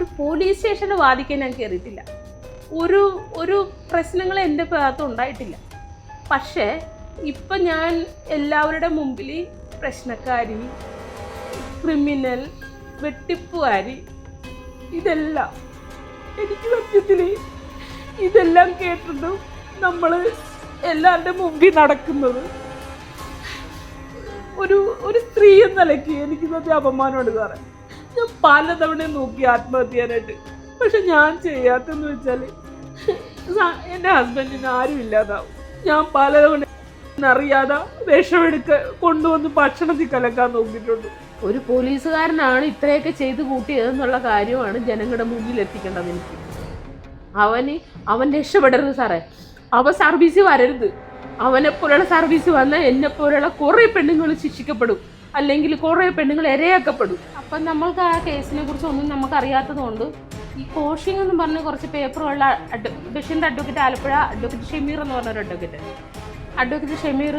ഒരു പോലീസ് സ്റ്റേഷനിൽ വാദിക്കാൻ ഞാൻ കയറിയിട്ടില്ല ഒരു ഒരു പ്രശ്നങ്ങൾ എന്റെ ഭാഗത്ത് ഉണ്ടായിട്ടില്ല. പക്ഷേ ഇപ്പം ഞാൻ എല്ലാവരുടെ മുമ്പിൽ പ്രശ്നക്കാരി ക്രിമിനൽ വെട്ടിപ്പുകാരി ഇതെല്ലാം എനിക്ക് സത്യത്തിൽ ഇതെല്ലാം കേട്ടിട്ടും നമ്മൾ എല്ലാവരുടെ മുമ്പിൽ നടക്കുന്നത് ഒരു ഒരു സ്ത്രീ എന്ന നിലയ്ക്ക് എനിക്ക് സത്യം അപമാനമുണ്ട് സാറേ. ഞാൻ പലതവണ നോക്കി ആത്മഹത്യ ചെയ്യാനായിട്ട് പക്ഷെ ഞാൻ ചെയ്യാത്തെന്ന് വെച്ചാൽ എന്റെ ഹസ്ബൻഡിന് ആരും ഇല്ലാതാവും. ഞാൻ പലതവണ അറിയാതെ വിഷമെടുക്ക കൊണ്ടുവന്ന് ഭക്ഷണത്തിൽ കലക്കാൻ നോക്കിയിട്ടുണ്ട്. ഒരു പോലീസുകാരനാണ് ഇത്രയൊക്കെ ചെയ്ത് കൂട്ടിയതെന്നുള്ള കാര്യമാണ് ജനങ്ങളുടെ മുന്നിൽ എത്തിക്കേണ്ടത് എനിക്ക്. അവന് അവൻ രക്ഷപ്പെടരുത് സാറേ. അവൻ സർവീസ് വരരുത്. അവനെപ്പോലുള്ള സർവീസ് വന്നാൽ എന്നെപ്പോലുള്ള കുറേ പെണ്ണുങ്ങൾ ശിക്ഷിക്കപ്പെടും. അല്ലെങ്കിൽ കുറേ പെണ്ണുങ്ങൾ ഇരയാക്കപ്പെടും. അപ്പം നമ്മൾക്ക് ആ കേസിനെ കുറിച്ച് ഒന്നും നമുക്ക് അറിയാത്തതുകൊണ്ട് ഈ കോഷിംഗ് എന്ന് പറഞ്ഞ കുറച്ച് പേപ്പറുള്ള അഡ്വ ബഷീറിന്റെ അഡ്വക്കേറ്റ് ആലപ്പുഴ അഡ്വക്കേറ്റ് ഷമീർ എന്ന് പറഞ്ഞ ഒരു അഡ്വക്കേറ്റ്. അഡ്വക്കേറ്റ് ഷമീർ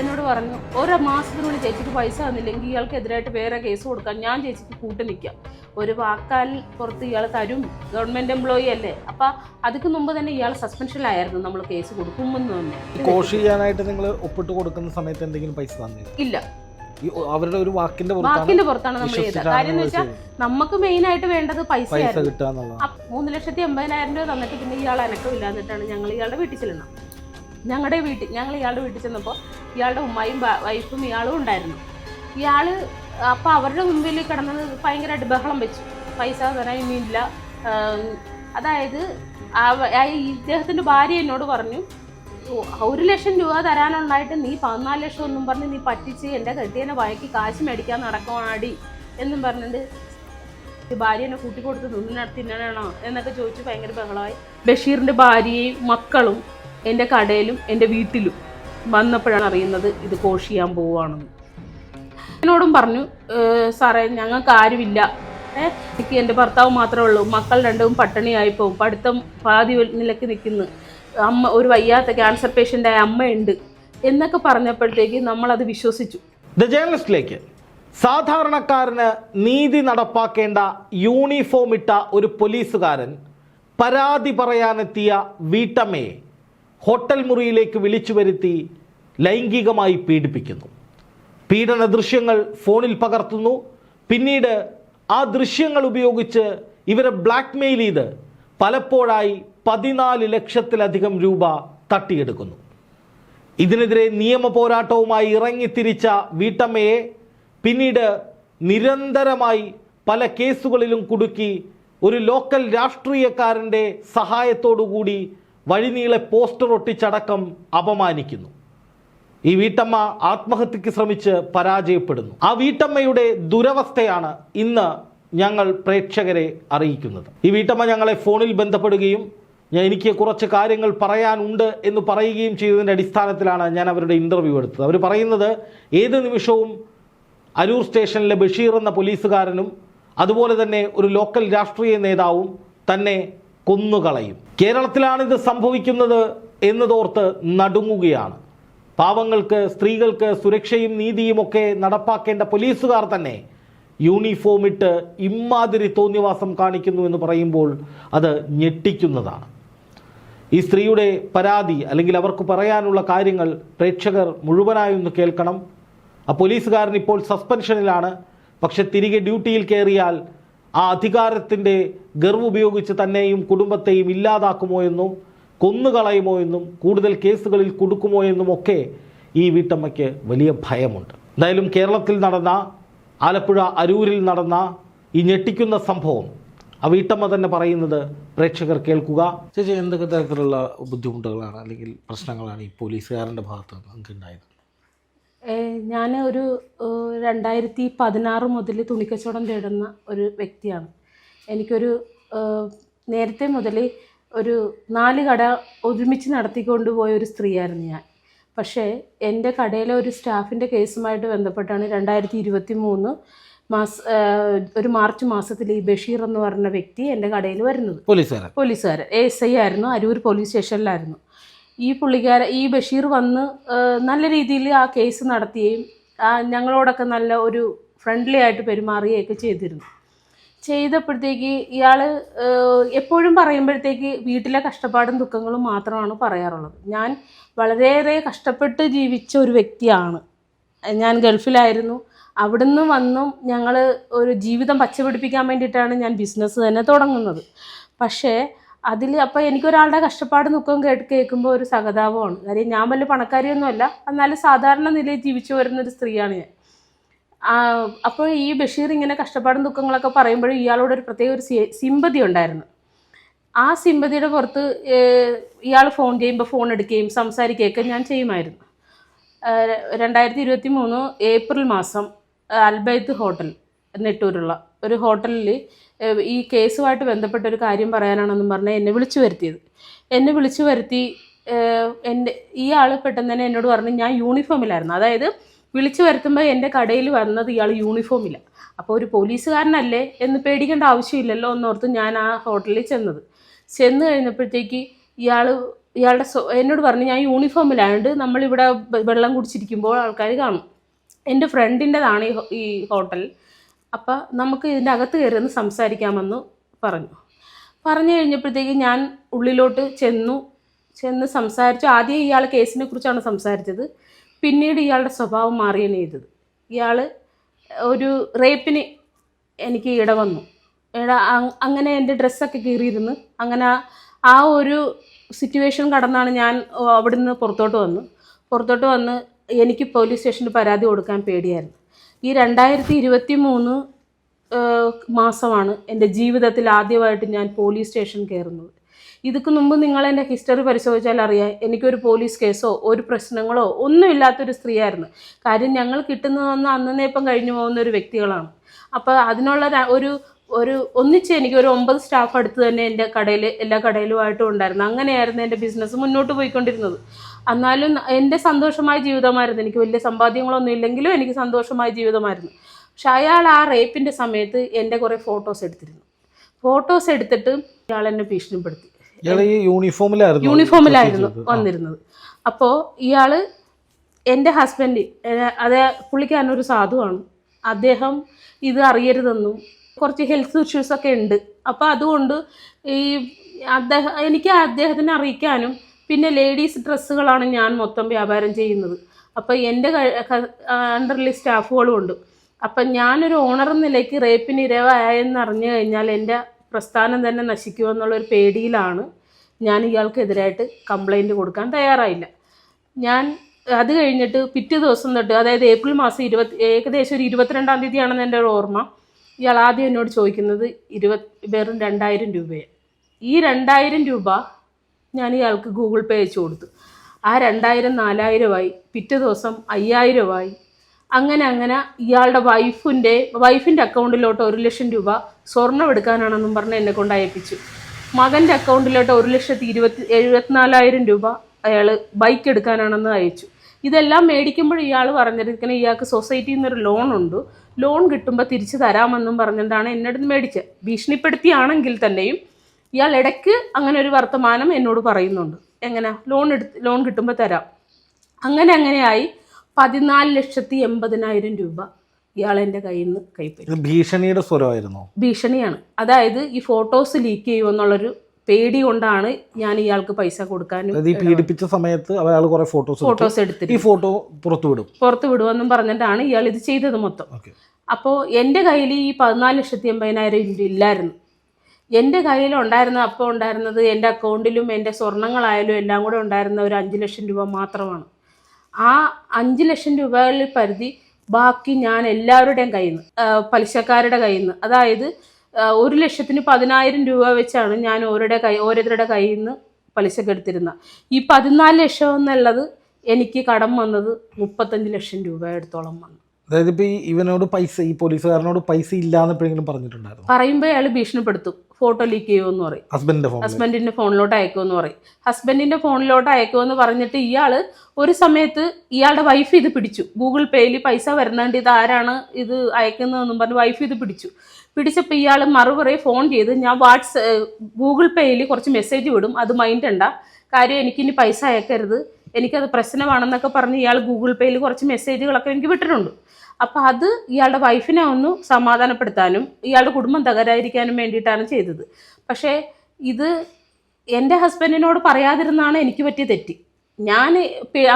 എന്നോട് പറഞ്ഞു ഒരു മാസത്തിനുള്ളിൽ ചേച്ചിക്ക് പൈസ തന്നില്ലെങ്കിൽ ഇയാൾക്ക് എതിരായിട്ട് വേറെ കേസ് കൊടുക്കാം. ഞാൻ ചേച്ചിക്ക് കൂട്ടി നിൽക്കാം. ഒരു വാക്കാൽ പുറത്ത് ഇയാൾ തരും. ഗവൺമെന്റ് എംപ്ലോയി അല്ലേ? അപ്പം അതിക്ക് മുമ്പ് തന്നെ ഇയാൾ സസ്പെൻഷനിലായിരുന്നു നമ്മൾ കേസ് കൊടുക്കുമെന്ന് തന്നെ. കോഷ് ചെയ്യാനായിട്ട് നിങ്ങൾ ഒപ്പിട്ട് കൊടുക്കുന്ന സമയത്ത് എന്തെങ്കിലും പൈസ തന്നില്ല അവരുടെ ഒരു വാക്കിന്റെ വാക്കിന്റെ പുറത്താണ് നമ്മൾ ചെയ്തത്. കാര്യം എന്ന് വെച്ചാൽ നമുക്ക് മെയിൻ ആയിട്ട് വേണ്ടത് പൈസ മൂന്ന് ലക്ഷത്തി എൺപതിനായിരം രൂപ തന്നിട്ട് പിന്നെ ഇയാൾ അനക്കമില്ല എന്നിട്ടാണ് ഞങ്ങൾ ഇയാളുടെ വീട്ടിൽ ചെല്ലണം ഞങ്ങളുടെ വീട്ടിൽ ഞങ്ങൾ ഇയാളുടെ വീട്ടിൽ ചെന്നപ്പോൾ ഇയാളുടെ ഉമ്മയും വൈഫും ഇയാളും ഉണ്ടായിരുന്നു. ഇയാൾ അപ്പോൾ അവരുടെ മുമ്പിൽ കിടന്നത് ഭയങ്കരമായിട്ട് ബഹളം വെച്ചു. പൈസ തരാൻ ഇനിയില്ല അതായത് ഇദ്ദേഹത്തിന്റെ ഭാര്യ എന്നോട് പറഞ്ഞു "ഓ, ഒരു ലക്ഷം രൂപ തരാനുണ്ടായിട്ട് നീ പതിനാല് ലക്ഷം ഒന്നും പറഞ്ഞ് നീ പറ്റിച്ച് എന്റെ കെട്ടിയനെ വഴക്കി കാശ് മേടിക്കാൻ നടക്കുവാടി എന്നും പറഞ്ഞിട്ട് ഭാര്യനെ കൂട്ടിക്കൊടുത്ത് നിന്നിന തിന്നണോ എന്നൊക്കെ ചോദിച്ച് ഭയങ്കര ബഹളമായി. ബഷീറിന്റെ ഭാര്യയും മക്കളും എന്റെ കടയിലും എന്റെ വീട്ടിലും വന്നപ്പോഴാണ് അറിയുന്നത് ഇത് കോഷ് ചെയ്യാൻ പോവുകയാണെന്ന്. എന്നോടും പറഞ്ഞു സാറേ ഞങ്ങൾക്ക് ആരുമില്ല. ഏഹ് എനിക്ക് എന്റെ ഭർത്താവ് മാത്രമേ ഉള്ളൂ. മക്കൾ രണ്ടും പട്ടിണിയായിപ്പോവും പഠിത്തം പാതി നിലയ്ക്ക് നിൽക്കുന്നു. അമ്മ ഒരു വയ്യാത്ത ക്യാൻസർ പേഷ്യന്റായ അമ്മയുണ്ട് എന്നൊക്കെ പറഞ്ഞപ്പോഴത്തേക്ക് അത് വിശ്വസിച്ചു. ദ ജേർണലിസ്റ്റിലേക്ക് സാധാരണക്കാരന് നീതി നടപ്പാക്കേണ്ട യൂണിഫോം ഇട്ട ഒരു പോലീസുകാരൻ പരാതി പറയാനെത്തിയ വീട്ടമ്മയെ ഹോട്ടൽ മുറിയിലേക്ക് വിളിച്ചു വരുത്തി ലൈംഗികമായി പീഡിപ്പിക്കുന്നു. പീഡന ദൃശ്യങ്ങൾ ഫോണിൽ പകർത്തുന്നു. പിന്നീട് ആ ദൃശ്യങ്ങൾ ഉപയോഗിച്ച് ഇവരെ ബ്ലാക്ക്മെയിൽ ചെയ്ത് പലപ്പോഴായി പതിനാല് ലക്ഷത്തിലധികം രൂപ തട്ടിയെടുക്കുന്നു. ഇതിനെതിരെ നിയമ പോരാട്ടവുമായി ഇറങ്ങിത്തിരിച്ച വീട്ടമ്മയെ പിന്നീട് നിരന്തരമായി പല കേസുകളിലും കുടുക്കി ഒരു ലോക്കൽ രാഷ്ട്രീയക്കാരന്റെ സഹായത്തോടുകൂടി വഴിനീളെ പോസ്റ്റർ ഒട്ടിച്ചടക്കം അപമാനിക്കുന്നു. ഈ വീട്ടമ്മ ആത്മഹത്യക്ക് ശ്രമിച്ച് പരാജയപ്പെടുന്നു. ആ വീട്ടമ്മയുടെ ദുരവസ്ഥയാണ് ഇന്ന് ഞങ്ങൾ പ്രേക്ഷകരെ അറിയിക്കുന്നത്. ഈ വീട്ടമ്മ ഞങ്ങളെ ഫോണിൽ ബന്ധപ്പെടുകയും ഞാൻ എനിക്ക് കുറച്ച് കാര്യങ്ങൾ പറയാനുണ്ട് എന്ന് പറയുകയും ചെയ്തതിന്റെ അടിസ്ഥാനത്തിലാണ് ഞാൻ അവരുടെ ഇന്റർവ്യൂ എടുത്തത്. അവർ പറയുന്നത് ഏത് നിമിഷവും അരൂർ സ്റ്റേഷനിലെ ബഷീർ എന്ന പോലീസുകാരനും അതുപോലെ തന്നെ ഒരു ലോക്കൽ രാഷ്ട്രീയ നേതാവും തന്നെ കൊന്നുകളയും. കേരളത്തിലാണിത് സംഭവിക്കുന്നത് എന്നതോർത്ത് നടുങ്ങുകയാണ്. പാവങ്ങൾക്ക് സ്ത്രീകൾക്ക് സുരക്ഷയും നീതിയുമൊക്കെ നടപ്പാക്കേണ്ട പോലീസുകാർ തന്നെ യൂണിഫോം ഇട്ട് ഇമ്മാതിരി തോന്നിവാസം കാണിക്കുന്നു എന്ന് പറയുമ്പോൾ അത് ഞെട്ടിക്കുന്നതാണ്. ഈ സ്ത്രീയുടെ പരാതി അല്ലെങ്കിൽ അവർക്ക് പറയാനുള്ള കാര്യങ്ങൾ പ്രേക്ഷകർ മുഴുവനായി ഒന്ന് കേൾക്കണം. ആ പോലീസുകാരൻ ഇപ്പോൾ സസ്പെൻഷനിലാണ്. പക്ഷെ തിരികെ ഡ്യൂട്ടിയിൽ കയറിയാൽ ആ അധികാരത്തിന്റെ ഗർവ് ഉപയോഗിച്ച് തന്നെയും കുടുംബത്തെയും ഇല്ലാതാക്കുമോ എന്നും കൊന്നുകളയുമോ എന്നും കൂടുതൽ കേസുകളിൽ കൊടുക്കുമോ എന്നും ഒക്കെ ഈ വീട്ടമ്മയ്ക്ക് വലിയ ഭയമുണ്ട്. എന്തായാലും കേരളത്തിൽ നടന്ന ആലപ്പുഴ അരൂരിൽ നടന്ന ഈ ഞെട്ടിക്കുന്ന സംഭവം ആ വീട്ടമ്മ തന്നെ പറയുന്നത് പ്രേക്ഷകർ കേൾക്കുക. ചേച്ചി എന്തൊക്കെ തരത്തിലുള്ള ബുദ്ധിമുട്ടുകളാണ് അല്ലെങ്കിൽ പ്രശ്നങ്ങളാണ് ഈ പോലീസുകാരന്റെ ഭാഗത്ത് നിന്ന് നിങ്ങൾക്ക് ഉണ്ടായത് ഞാൻ ഒരു രണ്ടായിരത്തി പതിനാറ് മുതൽ തുണിക്കച്ചവടം തേടുന്ന ഒരു വ്യക്തിയാണ്. എനിക്കൊരു നേരത്തെ മുതൽ ഒരു നാല് കട ഒരുമിച്ച് നടത്തിക്കൊണ്ട് പോയ ഒരു സ്ത്രീയായിരുന്നു ഞാൻ. പക്ഷേ എന്റെ കടയിലെ ഒരു സ്റ്റാഫിന്റെ കേസുമായിട്ട് ബന്ധപ്പെട്ടാണ് രണ്ടായിരത്തി ഇരുപത്തി മൂന്ന് മാസ ഒരു മാർച്ച് മാസത്തിൽ ഈ ബഷീർ എന്ന് പറഞ്ഞ വ്യക്തി എന്റെ കടയിൽ വരുന്നത്. പോലീസുകാരൻ പോലീസുകാരൻ എ എസ് ഐ ആയിരുന്നു അരൂർ പോലീസ് സ്റ്റേഷനിലായിരുന്നു. ഈ പുള്ളിക്കാരൻ ഈ ബഷീർ വന്ന് നല്ല രീതിയിൽ ആ കേസ് നടത്തുകയും ഞങ്ങളോടൊക്കെ നല്ല ഒരു ഫ്രണ്ട്ലി ആയിട്ട് പെരുമാറുകയൊക്കെ ചെയ്തിരുന്നു. ചെയ്തപ്പോഴത്തേക്ക് ഇയാൾ എപ്പോഴും പറയുമ്പോഴത്തേക്ക് വീട്ടിലെ കഷ്ടപ്പാടും ദുഃഖങ്ങളും മാത്രമാണ് പറയാറുള്ളത്. ഞാൻ വളരെയേറെ കഷ്ടപ്പെട്ട് ജീവിച്ച ഒരു വ്യക്തിയാണ്. ഞാൻ ഗൾഫിലായിരുന്നു. അവിടുന്ന് വന്നും ഞങ്ങൾ ഒരു ജീവിതം പച്ചപിടിപ്പിക്കാൻ വേണ്ടിയിട്ടാണ് ഞാൻ ബിസിനസ് തന്നെ തുടങ്ങുന്നത്. പക്ഷേ അതിൽ അപ്പോൾ എനിക്കൊരാളുടെ കഷ്ടപ്പാട് ദുഃഖം കേട്ട് കേൾക്കുമ്പോൾ ഒരു സഹതാപമാണ്. കാര്യം ഞാൻ വലിയ പണക്കാരിയൊന്നുമല്ല. എന്നാലും സാധാരണ നിലയിൽ ജീവിച്ചു വരുന്ന ഒരു സ്ത്രീയാണ് ഞാൻ. അപ്പോൾ ഈ ബഷീർ ഇങ്ങനെ കഷ്ടപ്പാടും ദുഃഖങ്ങളൊക്കെ പറയുമ്പോഴും ഇയാളോട് ഒരു പ്രത്യേക ഒരു സിമ്പതി ഉണ്ടായിരുന്നു. ആ സിമ്പതിയുടെ പുറത്ത് ഇയാൾ ഫോൺ ചെയ്യുമ്പോൾ ഫോൺ എടുക്കുകയും സംസാരിക്കുകയൊക്കെ ഞാൻ ചെയ്യുമായിരുന്നു. രണ്ടായിരത്തി ഇരുപത്തി മൂന്ന് ഏപ്രിൽ മാസം അൽബൈത്ത് ഹോട്ടൽ നെട്ടൂരുള്ള. ഒരു ഹോട്ടലിൽ ഈ കേസുമായിട്ട് ബന്ധപ്പെട്ട ഒരു കാര്യം പറയാനാണെന്നും പറഞ്ഞ് എന്നെ വിളിച്ചു വരുത്തിയത്. എന്നെ വിളിച്ചു വരുത്തി എന്റെ ഈ ആൾ പെട്ടെന്ന് തന്നെ എന്നോട് പറഞ്ഞു ഞാൻ യൂണിഫോമിലായിരുന്നു. അതായത് വിളിച്ചു വരുത്തുമ്പോൾ എന്റെ കടയിൽ വന്നത് ഇയാൾ യൂണിഫോമില്ല. അപ്പോൾ ഒരു പോലീസുകാരനല്ലേ എന്ന് പേടിക്കേണ്ട ആവശ്യമില്ലല്ലോ എന്നോർത്ത് ഞാൻ ആ ഹോട്ടലിൽ ചെന്നത്. ചെന്ന് കഴിഞ്ഞപ്പോഴത്തേക്ക് ഇയാൾ ഇയാളുടെ എന്നോട് പറഞ്ഞു ഞാൻ യൂണിഫോമിലായതുകൊണ്ട് നമ്മളിവിടെ വെള്ളം കുടിച്ചിരിക്കുമ്പോൾ ആൾക്കാർ കാണും. എന്റെ ഫ്രണ്ടിന്റെതാണ് ഈ ഈ ഹോട്ടൽ. അപ്പം നമുക്ക് ഇതിന്റെ അകത്ത് കയറി ഒന്ന് സംസാരിക്കാമെന്ന് പറഞ്ഞു. പറഞ്ഞു കഴിഞ്ഞപ്പോഴത്തേക്ക് ഞാൻ ഉള്ളിലോട്ട് ചെന്നു. ചെന്ന് സംസാരിച്ചു. ആദ്യം ഇയാൾ കേസിനെ കുറിച്ചാണ് സംസാരിച്ചത്. പിന്നീട് ഇയാളുടെ സ്വഭാവം മാറിയാണ് ചെയ്തത്. ഇയാൾ ഒരു റേപ്പിന് എനിക്ക് ഇട വന്നു. ഇട അങ്ങനെ എന്റെ ഡ്രസ്സൊക്കെ കീറിയിരുന്നു അങ്ങനെ ആ ഒരു സിറ്റുവേഷൻ കടന്നാണ് ഞാൻ അവിടുന്ന് പുറത്തോട്ട് വന്നു. പുറത്തോട്ട് വന്ന് എനിക്ക് പോലീസ് സ്റ്റേഷനിൽ പരാതി കൊടുക്കാൻ പേടിയായിരുന്നു. ഈ രണ്ടായിരത്തി ഇരുപത്തി മൂന്ന് മാസമാണ് എന്റെ ജീവിതത്തിൽ ആദ്യമായിട്ട് ഞാൻ പോലീസ് സ്റ്റേഷൻ കയറുന്നത്. ഇതിക്ക് മുമ്പ് നിങ്ങൾ എന്റെ ഹിസ്റ്ററി പരിശോധിച്ചാൽ അറിയാം എനിക്കൊരു പോലീസ് കേസോ ഒരു പ്രശ്നങ്ങളോ ഒന്നുമില്ലാത്തൊരു സ്ത്രീയായിരുന്നു. കാര്യം ഞങ്ങൾ കിട്ടുന്നതെന്ന് അന്നേപ്പം കഴിഞ്ഞു പോകുന്ന ഒരു വ്യക്തികളാണ്. അപ്പോൾ അതിനുള്ള ഒരു ഒരു ഒന്നിച്ച് എനിക്ക് ഒരു ഒമ്പത് സ്റ്റാഫ് അടുത്ത് തന്നെ എന്റെ കടയിൽ എല്ലാ കടയിലുമായിട്ടും ഉണ്ടായിരുന്നു. അങ്ങനെയായിരുന്നു എന്റെ ബിസിനസ് മുന്നോട്ട് പോയിക്കൊണ്ടിരുന്നത്. എന്നാലും എന്റെ സന്തോഷമായ ജീവിതമായിരുന്നു. എനിക്ക് വലിയ സമ്പാദ്യങ്ങളൊന്നും ഇല്ലെങ്കിലും എനിക്ക് സന്തോഷമായ ജീവിതമായിരുന്നു. പക്ഷെ അയാൾ ആ റേപ്പിന്റെ സമയത്ത് എന്റെ കുറേ ഫോട്ടോസ് എടുത്തിരുന്നു. ഫോട്ടോസ് എടുത്തിട്ട് ഇയാൾ എന്നെ ഭീഷണിപ്പെടുത്തി. യൂണിഫോമിലായിരുന്നു യൂണിഫോമിലായിരുന്നു വന്നിരുന്നത്. അപ്പോൾ ഇയാൾ എന്റെ ഹസ്ബൻഡ് അത് പുള്ളിക്കാരനൊരു സാധുവാണ് അദ്ദേഹം ഇത് അറിയരുതെന്നും കുറച്ച് ഹെൽത്ത് ഇഷ്യൂസൊക്കെ ഉണ്ട്. അപ്പോൾ അതുകൊണ്ട് ഈ അദ്ദേഹം എനിക്ക് അദ്ദേഹത്തിനെ അറിയിക്കാനും പിന്നെ ലേഡീസ് ഡ്രസ്സുകളാണ് ഞാൻ മൊത്തം വ്യാപാരം ചെയ്യുന്നത്. അപ്പോൾ എന്റെ അണ്ടറിൽ സ്റ്റാഫുകളും ഉണ്ട്. അപ്പം ഞാനൊരു ഓണർ നിലയ്ക്ക് റേപ്പിന് ഇരവായെന്ന് അറിഞ്ഞു കഴിഞ്ഞാൽ എന്റെ പ്രസ്ഥാനം തന്നെ നശിക്കുമെന്നുള്ളൊരു പേടിയിലാണ് ഞാൻ ഇയാൾക്കെതിരായിട്ട് കംപ്ലൈന്റ് കൊടുക്കാൻ തയ്യാറായില്ല. ഞാൻ അത് കഴിഞ്ഞിട്ട് പിറ്റേ ദിവസം തൊട്ട് അതായത് ഏപ്രിൽ മാസം ഇരുപത്തി ഏകദേശം ഒരു ഇരുപത്തിരണ്ടാം തീയതിയാണെന്ന് എന്റെ ഓർമ്മ. ഇയാൾ ആദ്യം എന്നോട് ചോദിക്കുന്നത് ഇരുപത് വെറും രണ്ടായിരം രൂപയെ. ഈ രണ്ടായിരം രൂപ ഞാൻ ഇയാൾക്ക് ഗൂഗിൾ പേ അയച്ചു കൊടുത്തു. ആ രണ്ടായിരം നാലായിരമായി പിറ്റേ ദിവസം അയ്യായിരമായി. അങ്ങനെ അങ്ങനെ ഇയാളുടെ വൈഫിന്റെ വൈഫിന്റെ അക്കൗണ്ടിലോട്ട് ഒരു ലക്ഷം രൂപ സ്വർണം എടുക്കാനാണെന്നും പറഞ്ഞ് എന്നെ കൊണ്ട് അയപ്പിച്ചു. മകന്റെ അക്കൗണ്ടിലോട്ട് ഒരു ലക്ഷത്തി ഇരുപത്തി എഴുപത്തിനാലായിരം രൂപ അയാൾ ബൈക്ക് എടുക്കാനാണെന്ന് അയച്ചു. ഇതെല്ലാം മേടിക്കുമ്പോൾ ഇയാൾ പറഞ്ഞിരിക്കുന്നത് ഇയാൾക്ക് സൊസൈറ്റിയിൽ നിന്നൊരു ലോൺ ഉണ്ട്. ലോൺ കിട്ടുമ്പോൾ തിരിച്ചു തരാമെന്നും പറഞ്ഞിട്ടാണ് എന്നെടുത്ത് മേടിച്ചത്. ഭീഷണിപ്പെടുത്തിയാണെങ്കിൽ തന്നെയും ഇയാൾ ഇടയ്ക്ക് അങ്ങനെ ഒരു വർത്തമാനം എന്നോട് പറയുന്നുണ്ട്. എങ്ങനെ? ലോൺ എടുത്ത് ലോൺ കിട്ടുമ്പോൾ തരാം. അങ്ങനെ അങ്ങനെയായി പതിനാല് ലക്ഷത്തി എൺപതിനായിരം രൂപ ഇയാൾ എന്റെ കയ്യിൽ നിന്ന് കൈപ്പറ്റി ഭീഷണിയുടെ സ്വരമായിരുന്നു? ഭീഷണിയാണ്. അതായത് ഈ ഫോട്ടോസ് ലീക്ക് ചെയ്യുമെന്നുള്ളൊരു പേടി കൊണ്ടാണ് ഞാൻ ഇയാൾക്ക് പൈസ കൊടുക്കാൻ പീഡിപ്പിച്ച സമയത്ത് അയാൾ കുറെ ഫോട്ടോസ് ഫോട്ടോസ് ഈ ഫോട്ടോ പുറത്തു വിടും. പുറത്തു വിടുമെന്നും പറഞ്ഞിട്ടാണ് ഇയാൾ ഇത് ചെയ്തത് മൊത്തം. അപ്പോൾ എന്റെ കയ്യിൽ ഈ പതിനാല് ലക്ഷത്തി എൺപതിനായിരം രൂപ ഇല്ലായിരുന്നു. എന്റെ കയ്യിൽ ഉണ്ടായിരുന്ന അപ്പോൾ ഉണ്ടായിരുന്നത് എന്റെ അക്കൗണ്ടിലും എന്റെ സ്വർണങ്ങളായാലും എല്ലാം കൂടെ ഉണ്ടായിരുന്ന ഒരു അഞ്ച് ലക്ഷം രൂപ മാത്രമാണ്. ആ അഞ്ച് ലക്ഷം രൂപകളിൽ പരിധി ബാക്കി ഞാൻ എല്ലാവരുടെയും കയ്യിൽ നിന്ന് പലിശക്കാരുടെ കയ്യിൽ നിന്ന് അതായത് ഒരു ലക്ഷത്തിന് പതിനായിരം രൂപ വെച്ചാണ് ഞാൻ ഓരോടെ കൈ ഓരോരുത്തരുടെ കയ്യിൽ നിന്ന് പലിശക്ക് എടുത്തിരുന്നത്. ഈ പതിനാല് ലക്ഷം എന്നുള്ളത് എനിക്ക് കടം വന്നത് മുപ്പത്തഞ്ച് ലക്ഷം രൂപ എടുത്തോളം വന്നു. അതായത് ഇപ്പൊ ഈ ഇവനോട് പൈസ ഈ പോലീസുകാരനോട് പൈസ ഇല്ലാന്ന് എപ്പോഴെങ്കിലും പറഞ്ഞിട്ടുണ്ടായിരുന്നു? പറയുമ്പോൾ അയാൾ ഭീഷണിപ്പെടുത്തും. ഫോട്ടോ ലീക്ക് ചെയ്യുമെന്ന് പറയും. ഹസ്ബൻഡിന്റെ ഫോൺ ഹസ്ബൻഡിന്റെ ഫോണിലോട്ട് അയക്കുമെന്ന് പറയും. ഹസ്ബൻഡിന്റെ ഫോണിലോട്ട് അയക്കുമെന്ന് പറഞ്ഞിട്ട് ഇയാൾ ഒരു സമയത്ത് ഇയാളുടെ വൈഫ് ഇത് പിടിച്ചു. ഗൂഗിൾ പേയിൽ പൈസ വരുന്നുണ്ട് ഇത് ആരാണ് ഇത് അയക്കുന്നതെന്നും പറഞ്ഞ് വൈഫ് ഇത് പിടിച്ചു. പിടിച്ചപ്പോൾ ഇയാൾ മറുപടി ഫോൺ ചെയ്ത് ഞാൻ വാട്സ് ഗൂഗിൾ പേയിൽ കുറച്ച് മെസ്സേജ് വിടും. അത് മൈൻഡ് ഉണ്ട കാര്യം എനിക്കിനി പൈസ അയക്കരുത്. എനിക്കത് പ്രശ്നമാണെന്നൊക്കെ പറഞ്ഞ് ഇയാൾ ഗൂഗിൾ പേയിൽ കുറച്ച് മെസ്സേജുകളൊക്കെ എനിക്ക് വിട്ടിട്ടുണ്ട്. അപ്പോൾ അത് ഇയാളുടെ വൈഫിനെ ഒന്ന് സമാധാനപ്പെടുത്താനും ഇയാളുടെ കുടുംബം തകരാതിരിക്കാനും വേണ്ടിയിട്ടാണ് ചെയ്തത്. പക്ഷേ ഇത് എന്റെ ഹസ്ബൻഡിനോട് പറയാതിരുന്നാണ് എനിക്ക് പറ്റിയ തെറ്റ്. ഞാൻ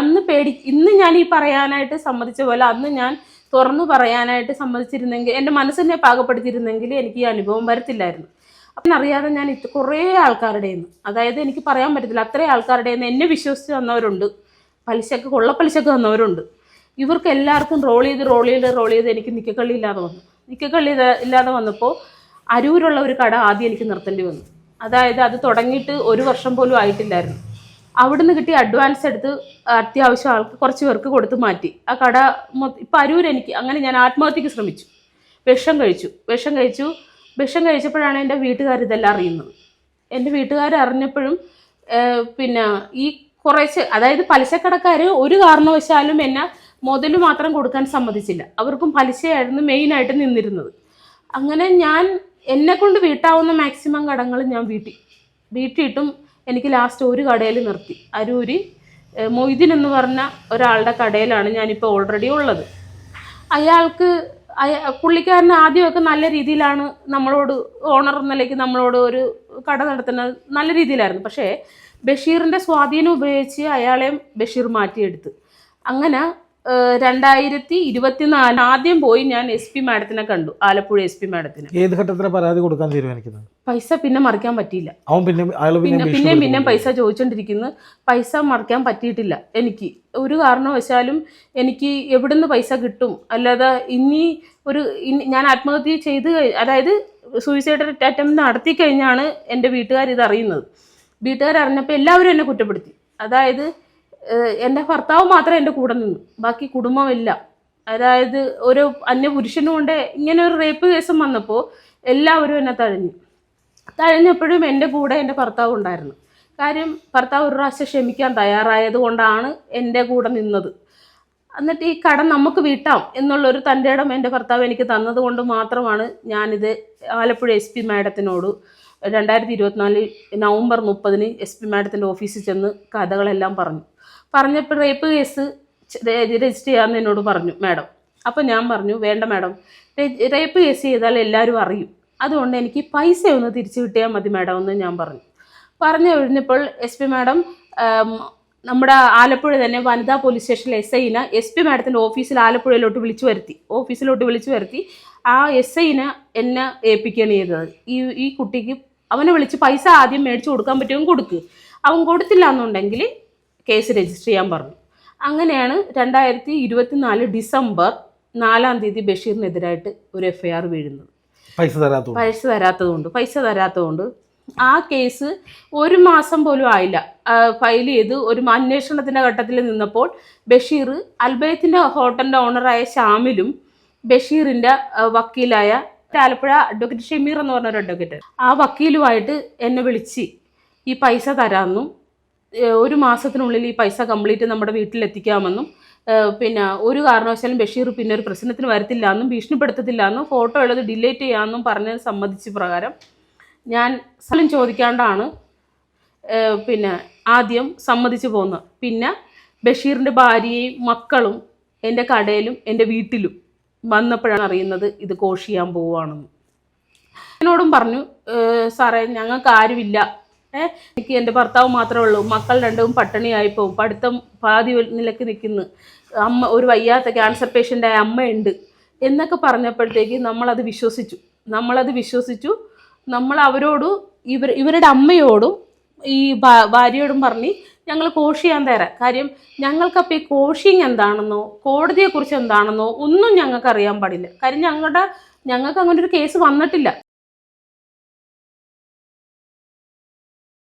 അന്ന് പേടി ഇന്ന് ഞാൻ ഈ പറയാനായിട്ട് സമ്മതിച്ച പോലെ അന്ന് ഞാൻ തുറന്നു പറയാനായിട്ട് സമ്മതിച്ചിരുന്നെങ്കിൽ എന്റെ മനസ്സിനെ പാകപ്പെടുത്തിയിരുന്നെങ്കിൽ എനിക്ക് ഈ അനുഭവം വരത്തില്ലായിരുന്നു. അപ്പം അറിയാതെ ഞാൻ ഇത് കുറേ ആൾക്കാരുടെ നിന്ന് അതായത് എനിക്ക് പറയാൻ പറ്റത്തില്ല അത്രയും ആൾക്കാരുടെ നിന്ന് എന്നെ വിശ്വസിച്ച് തന്നവരുണ്ട്. പലിശക്ക് കൊള്ളപ്പലിശക്ക് തന്നവരുണ്ട്. ഇവർക്ക് എല്ലാവർക്കും റോൾ ചെയ്ത് റോൾ ചെയ്ത് റോൾ ചെയ്ത് എനിക്ക് നിക്കക്കള്ളി ഇല്ലാതെ വന്നു. നിക്കക്കള്ളി ഇല്ലാതെ വന്നപ്പോൾ അരൂരുള്ള ഒരു കട ആദ്യം എനിക്ക് നിർത്തേണ്ടി വന്നു. അതായത് അത് തുടങ്ങിയിട്ട് ഒരു വർഷം പോലും ആയിട്ടില്ലായിരുന്നു. അവിടുന്ന് കിട്ടിയ അഡ്വാൻസ് എടുത്ത് അത്യാവശ്യം ആൾക്ക് കുറച്ച് പേർക്ക് കൊടുത്ത് മാറ്റി. ആ കട ഇപ്പം അരൂർ എനിക്ക് അങ്ങനെ ഞാൻ ആത്മഹത്യക്ക് ശ്രമിച്ചു. വിഷം കഴിച്ചു. വിഷം കഴിച്ചു. വിഷം കഴിച്ചപ്പോഴാണ് എന്റെ വീട്ടുകാർ ഇതെല്ലാം അറിയുന്നത്. എന്റെ വീട്ടുകാർ അറിഞ്ഞപ്പോഴും പിന്നെ ഈ കുറേശ്ശെ അതായത് പലിശക്കടക്കാർ ഒരു കാരണവശാലും എന്നെ മുതൽ മാത്രം കൊടുക്കാൻ സമ്മതിച്ചില്ല. അവർക്കും പലിശയായിരുന്നു മെയിനായിട്ട് നിന്നിരുന്നത്. അങ്ങനെ ഞാൻ എന്നെ കൊണ്ട് വീട്ടാവുന്ന മാക്സിമം കടങ്ങൾ ഞാൻ വീട്ടി. വീട്ടിയിട്ടും എനിക്ക് ലാസ്റ്റ് ഒരു കടയിൽ നിർത്തി. അരൂരി മൊയ്തീൻ എന്ന് പറഞ്ഞ ഒരാളുടെ കടയിലാണ് ഞാനിപ്പോൾ ഓൾറെഡി ഉള്ളത്. അയാൾക്ക് അയ പുള്ളിക്കാരൻ ആദ്യമൊക്കെ നല്ല രീതിയിലാണ് നമ്മളോട് ഓണർ നിലയ്ക്ക് നമ്മളോട് ഒരു കട നടത്തുന്നത് നല്ല രീതിയിലായിരുന്നു. പക്ഷേ ബഷീറിന്റെ സ്വാധീനം ഉപയോഗിച്ച് അയാളെയും ബഷീർ മാറ്റിയെടുത്ത്. അങ്ങനെ രണ്ടായിരത്തി ഇരുപത്തിനാല് ആദ്യം പോയി ഞാൻ എസ് പി മാഡത്തിനെ കണ്ടു ആലപ്പുഴ എസ് പി മാഡത്തിന്. ഏത് ഘട്ടത്തിലാണ് പരാതി കൊടുക്കാൻ തീരുമാനിക്കുന്നത്? പൈസ പിന്നെ മറിക്കാൻ പറ്റിയില്ല. അവൻ പിന്നെ അയാൾ പിന്നെ പിന്നെ പിന്നെയും പിന്നെയും പൈസ ചോദിച്ചോണ്ടിരിക്കുന്നു. പൈസ മറിക്കാൻ പറ്റിയിട്ടില്ല. എനിക്ക് ഒരു കാരണവശാലും എനിക്ക് എവിടുന്ന് പൈസ കിട്ടും? അല്ലാതെ ഇനി ഒരു ഇനി ഞാൻ ആത്മഹത്യ ചെയ്ത് കഴി- അതായത് സൂയിസൈഡ് അറ്റംപ്റ്റ് നടത്തി കഴിഞ്ഞാണ് എന്റെ വീട്ടുകാർ ഇത് അറിയുന്നത്. വീട്ടുകാർ അറിഞ്ഞപ്പോൾ എല്ലാവരും എന്നെ കുറ്റപ്പെടുത്തി. അതായത് ഏഹ്, എന്റെ ഭർത്താവ് മാത്രം എന്റെ കൂടെ നിന്നു. ബാക്കി കുടുംബമില്ല. അതായത് ഒരു അന്യപുരുഷനും കൊണ്ട് ഇങ്ങനെ ഒരു റേപ്പ് കേസും വന്നപ്പോൾ എല്ലാവരും എന്നെ തഴഞ്ഞു. തഴഞ്ഞപ്പോഴും എന്റെ കൂടെ എന്റെ ഭർത്താവ് ഉണ്ടായിരുന്നു. കാര്യം ഭർത്താവ് ഒരു പ്രാവശ്യം ക്ഷമിക്കാൻ തയ്യാറായത് കൊണ്ടാണ് എന്റെ കൂടെ നിന്നത്. എന്നിട്ട് ഈ കടം നമുക്ക് വീട്ടാം എന്നുള്ളൊരു തന്റെ ഇടം എന്റെ ഭർത്താവ് എനിക്ക് തന്നത് കൊണ്ട് മാത്രമാണ് ഞാനിത് ആലപ്പുഴ എസ് പി മാഡത്തിനോട് രണ്ടായിരത്തി ഇരുപത്തിനാല് നവംബർ മുപ്പതിന് എസ് പി മാഡത്തിന്റെ ഓഫീസിൽ ചെന്ന് കഥകളെല്ലാം പറഞ്ഞു. പറഞ്ഞപ്പോൾ റേപ്പ് കേസ് രജിസ്റ്റർ ചെയ്യാമെന്ന് എന്നോട് പറഞ്ഞു മാഡം. അപ്പോൾ ഞാൻ പറഞ്ഞു വേണ്ട മാഡം റേപ്പ് കേസ് ചെയ്താൽ എല്ലാവരും അറിയും. അതുകൊണ്ട് എനിക്ക് പൈസ ഒന്ന് തിരിച്ചു കിട്ടിയാൽ മതി മാഡം എന്ന് ഞാൻ പറഞ്ഞു. പറഞ്ഞു കഴിഞ്ഞപ്പോൾ എസ് പി മാഡം നമ്മുടെ ആലപ്പുഴ തന്നെ വനിതാ പോലീസ് സ്റ്റേഷനിലെ എസ് ഐനെ എസ് പി മാഡത്തിന്റെ ഓഫീസിൽ ആലപ്പുഴയിലോട്ട് വിളിച്ചു വരുത്തി. ഓഫീസിലോട്ട് വിളിച്ചു വരുത്തി. ആ എസ് ഐനെ എന്നെ ഏൽപ്പിക്കുകയാണ് ചെയ്തത്. ഈ ഈ കുട്ടിക്ക് അവനെ വിളിച്ച് പൈസ ആദ്യം മേടിച്ചു കൊടുക്കാൻ പറ്റുമെങ്കിൽ കൊടുക്ക്. അവൻ കൊടുത്തില്ല എന്നുണ്ടെങ്കിൽ കേസ് രജിസ്റ്റർ ചെയ്യാൻ പറഞ്ഞു. അങ്ങനെയാണ് രണ്ടായിരത്തി ഡിസംബർ നാലാം തീയതി ബഷീറിനെതിരായിട്ട് ഒരു എഫ്ഐആർ വീഴുന്നത്. പൈസ തരാത്ത പൈസ തരാത്തതുകൊണ്ട് പൈസ തരാത്തതുകൊണ്ട്. ആ കേസ് ഒരു മാസം പോലും ആയില്ല. ഫയൽ ചെയ്ത് ഒരു അന്വേഷണത്തിന്റെ ഘട്ടത്തിൽ നിന്നപ്പോൾ ബഷീർ അൽബയത്തിന്റെ ഹോട്ടലിന്റെ ഓണറായ ഷാമിലും ബഷീറിന്റെ വക്കീലായ ആലപ്പുഴ അഡ്വക്കേറ്റ് ഷമീർ എന്ന് പറഞ്ഞ ഒരു അഡ്വക്കേറ്റ് ആ വക്കീലുമായിട്ട് എന്നെ വിളിച്ച് ഈ പൈസ തരാമെന്നും ഒരു മാസത്തിനുള്ളിൽ ഈ പൈസ കംപ്ലീറ്റ് നമ്മുടെ വീട്ടിലെത്തിക്കാമെന്നും പിന്നെ ഒരു കാരണവശാലും ബഷീർ പിന്നെ ഒരു പ്രശ്നത്തിന് വരത്തില്ല എന്നും ഭീഷണിപ്പെടുത്തത്തില്ല എന്നും ഫോട്ടോ ഉള്ളത് ഡിലീറ്റ് ചെയ്യാമെന്നും പറഞ്ഞത് സമ്മതിച്ച പ്രകാരം ഞാൻ സ്ഥലം ചോദിക്കാണ്ടാണ് പിന്നെ ആദ്യം സമ്മതിച്ചു പോകുന്നത് പിന്നെ ബഷീറിന്റെ ഭാര്യയും മക്കളും എന്റെ കടയിലും എന്റെ വീട്ടിലും വന്നപ്പോഴാണ് അറിയുന്നത് ഇത് കോഷ് ചെയ്യാൻ പോവുകയാണെന്ന്. എന്നോടും പറഞ്ഞു സാറേ ഞങ്ങൾക്ക് ആരുമില്ല. എനിക്ക് എന്റെ ഭർത്താവ് മാത്രമേ ഉള്ളൂ. മക്കൾ രണ്ടും പട്ടിണിയായി പോകും. പഠിത്തം പാതി നിലയ്ക്ക് നിൽക്കുന്നു. അമ്മ ഒരു വയ്യാത്ത ക്യാൻസർ പേഷ്യന്റായ അമ്മയുണ്ട് എന്നൊക്കെ പറഞ്ഞപ്പോഴത്തേക്ക് നമ്മളത് വിശ്വസിച്ചു. നമ്മളത് വിശ്വസിച്ചു. നമ്മൾ അവരോട് ഇവർ ഇവരുടെ അമ്മയോടും ഈ ഭാര്യയോടും പറഞ്ഞ് ഞങ്ങൾ കോഷ് ചെയ്യാൻ തരാം കാര്യം ഞങ്ങൾക്കപ്പോൾ ഈ കോഷിങ് എന്താണെന്നോ കോടതിയെക്കുറിച്ച് എന്താണെന്നോ ഒന്നും ഞങ്ങൾക്ക് അറിയാൻ പാടില്ല. കാര്യം ഞങ്ങളുടെ ഞങ്ങൾക്ക് അങ്ങനെ ഒരു കേസ് വന്നിട്ടില്ല.